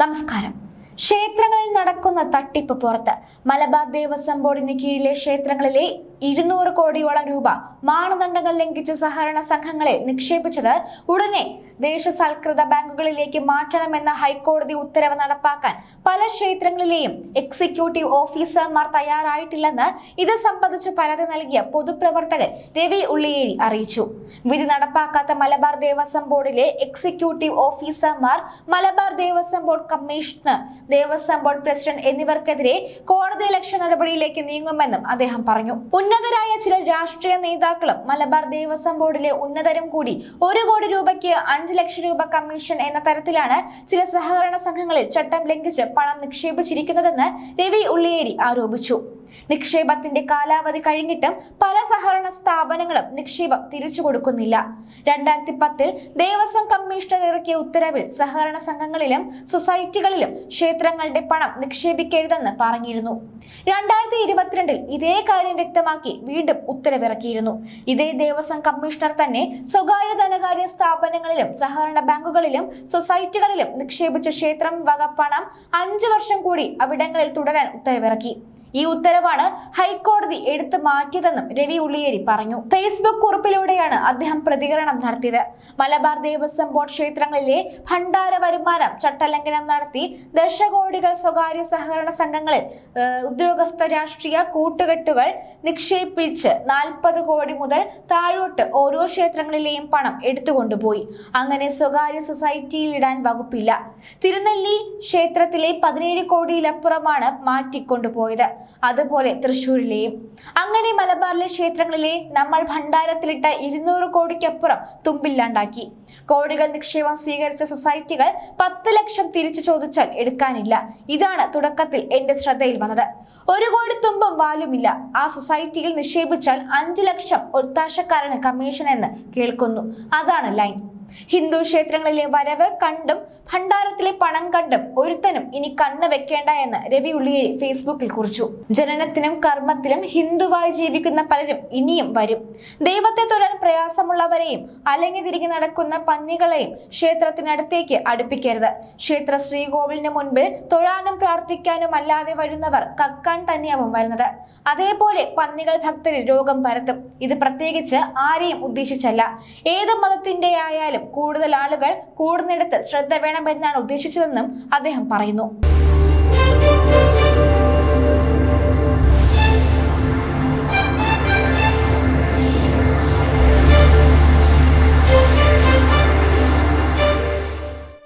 നമസ്കാരം. ക്ഷേത്രങ്ങളിൽ നടക്കുന്ന തട്ടിപ്പ് പുറത്ത് മലബാർ ദേവസ്വം ബോർഡിന് കീഴിലെ ക്ഷേത്രങ്ങളിലെ ഇരുന്നൂറ് കോടിയോളം രൂപ മാനദണ്ഡങ്ങൾ ലംഘിച്ച് സഹകരണ സംഘങ്ങളെ നിക്ഷേപിച്ചത് ഉടനെ ദേശസൽകൃത ബാങ്കുകളിലേക്ക് മാറ്റണമെന്ന ഹൈക്കോടതി ഉത്തരവ് നടപ്പാക്കാൻ പല ക്ഷേത്രങ്ങളിലെയും എക്സിക്യൂട്ടീവ് ഓഫീസർമാർ തയ്യാറായിട്ടില്ലെന്ന് ഇത് സംബന്ധിച്ച് പരാതി നൽകിയ പൊതുപ്രവർത്തകൻ രവി ഉള്ളിയേരി അറിയിച്ചു. വിധി നടപ്പാക്കാത്ത മലബാർ ദേവസ്വം ബോർഡിലെ എക്സിക്യൂട്ടീവ് ഓഫീസർമാർ Malabar Devaswom board commissioner Devaswom board president എന്നിവർക്കെതിരെ കോടതി ലക്ഷ്യ നടപടിയിലേക്ക് നീങ്ങുമെന്നും അദ്ദേഹം പറഞ്ഞു. ഉന്നതരായ ചില രാഷ്ട്രീയ നേതാക്കളും മലബാർ ദേവസ്വം ബോർഡിലെ ഉന്നതരും കൂടി ഒരു കോടി രൂപയ്ക്ക് അഞ്ച് ലക്ഷം രൂപ കമ്മീഷൻ എന്ന തരത്തിലാണ് ചില സഹകരണ സംഘങ്ങളിൽ ചട്ടം ലംഘിച്ച് പണം നിക്ഷേപിച്ചിരിക്കുന്നതെന്ന് രവി ഉള്ളിയേരി ആരോപിച്ചു. നിക്ഷേപത്തിന്റെ കാലാവധി കഴിഞ്ഞിട്ടും പല സഹകരണ സ്ഥാപനങ്ങളും നിക്ഷേപം തിരിച്ചു കൊടുക്കുന്നില്ല. രണ്ടായിരത്തി പത്തിൽ ദേവസ്വം കമ്മീഷണർ ഇറക്കിയ ഉത്തരവിൽ സഹകരണ സംഘങ്ങളിലും സൊസൈറ്റികളിലും ക്ഷേത്രങ്ങളുടെ പണം നിക്ഷേപിക്കരുതെന്ന് പറഞ്ഞിരുന്നു. രണ്ടായിരത്തി ഇരുപത്തിരണ്ടിൽ ഇതേ കാര്യം വ്യക്തമാക്കി വീണ്ടും ഉത്തരവിറക്കിയിരുന്നു. ഇതേ ദേവസ്വം കമ്മീഷണർ തന്നെ സ്വകാര്യ ധനകാര്യ സ്ഥാപനങ്ങളിലും സഹകരണ ബാങ്കുകളിലും സൊസൈറ്റികളിലും നിക്ഷേപിച്ച ക്ഷേത്രം വക പണം അഞ്ചു വർഷം കൂടി അവിടങ്ങളിൽ തുടരാൻ ഉത്തരവിറക്കി. ഈ ഉത്തരവാണ് ഹൈക്കോടതി എടുത്തു മാറ്റിയതെന്നും രവി ഉള്ളിയേരി പറഞ്ഞു. ഫേസ്ബുക്ക് കുറിപ്പിലൂടെയാണ് അദ്ദേഹം പ്രതികരണം നടത്തിയത്. മലബാർ ദേവസ്വം ബോർഡ് ക്ഷേത്രങ്ങളിലെ ഭണ്ഡാര വരുമാനം ചട്ടലംഘനം നടത്തി ദശകോടികൾ സ്വകാര്യ സഹകരണ സംഘങ്ങളിൽ ഉദ്യോഗസ്ഥ രാഷ്ട്രീയ കൂട്ടുകെട്ടുകൾ നിക്ഷേപിച്ച് നാൽപ്പത് കോടി മുതൽ താഴോട്ട് ഓരോ ക്ഷേത്രങ്ങളിലെയും പണം എടുത്തുകൊണ്ടുപോയി. അങ്ങനെ സ്വകാര്യ സൊസൈറ്റിയിൽ ഇടാൻ വകുപ്പില്ല. തിരുനെല്ലി ക്ഷേത്രത്തിലെ പതിനേഴ് കോടിയിലപ്പുറമാണ് മാറ്റിക്കൊണ്ടുപോയത്. അതുപോലെ തൃശ്ശൂരിലെയും. അങ്ങനെ മലബാറിലെ ക്ഷേത്രങ്ങളിലെ നമ്മൾ ഭണ്ഡാരത്തിലിട്ട ഇരുന്നൂറ് കോടിക്കപ്പുറം തുമ്പില്ലാണ്ടാക്കി. കോടികൾ നിക്ഷേപം സ്വീകരിച്ച സൊസൈറ്റികൾ പത്ത് ലക്ഷം തിരിച്ചു ചോദിച്ചാൽ എടുക്കാനില്ല. ഇതാണ് തുടക്കത്തിൽ എന്റെ ശ്രദ്ധയിൽ വന്നത്. ഒരു കോടി തുമ്പും വാലുമില്ല. ആ സൊസൈറ്റിയിൽ നിക്ഷേപിച്ചാൽ അഞ്ചു ലക്ഷം ഒത്താശക്കാരന് കമ്മീഷൻ എന്ന് കേൾക്കുന്നു. അതാണ് ലൈൻ. ഹിന്ദു ക്ഷേത്രങ്ങളിലെ വരവ് കണ്ടും ഭണ്ഡാരത്തിലെ പണം കണ്ടും ഒരുത്തനും ഇനി കണ്ണ് വെക്കേണ്ട എന്ന് രവി ഉള്ളിയേരി ഫേസ്ബുക്കിൽ കുറിച്ചു. ജനനത്തിനും കർമ്മത്തിലും ഹിന്ദുവായി ജീവിക്കുന്ന പലരും ഇനിയും വരും. ദൈവത്തെ തൊഴാൻ പ്രയാസമുള്ളവരെയും അലങ്ങി തിരികെ നടക്കുന്ന പന്നികളെയും ക്ഷേത്രത്തിനടുത്തേക്ക് അടുപ്പിക്കരുത്. ക്ഷേത്ര ശ്രീകോവിലിന് മുൻപിൽ തൊഴാനും പ്രാർത്ഥിക്കാനും അല്ലാതെ വരുന്നവർ കക്കാൻ തന്നെയാവും വരുന്നത്. അതേപോലെ പന്നികൾ ഭക്തരിൽ രോഗം പരത്തും. ഇത് പ്രത്യേകിച്ച് ആരെയും ഉദ്ദേശിച്ചല്ല. ഏത് മതത്തിന്റെ ആയാലും കൂടുതൽ ആളുകൾ കൂടുന്നിടത്ത് ശ്രദ്ധ വേണമെന്നാണ് ഉദ്ദേശിച്ചതെന്നും അദ്ദേഹം പറയുന്നു.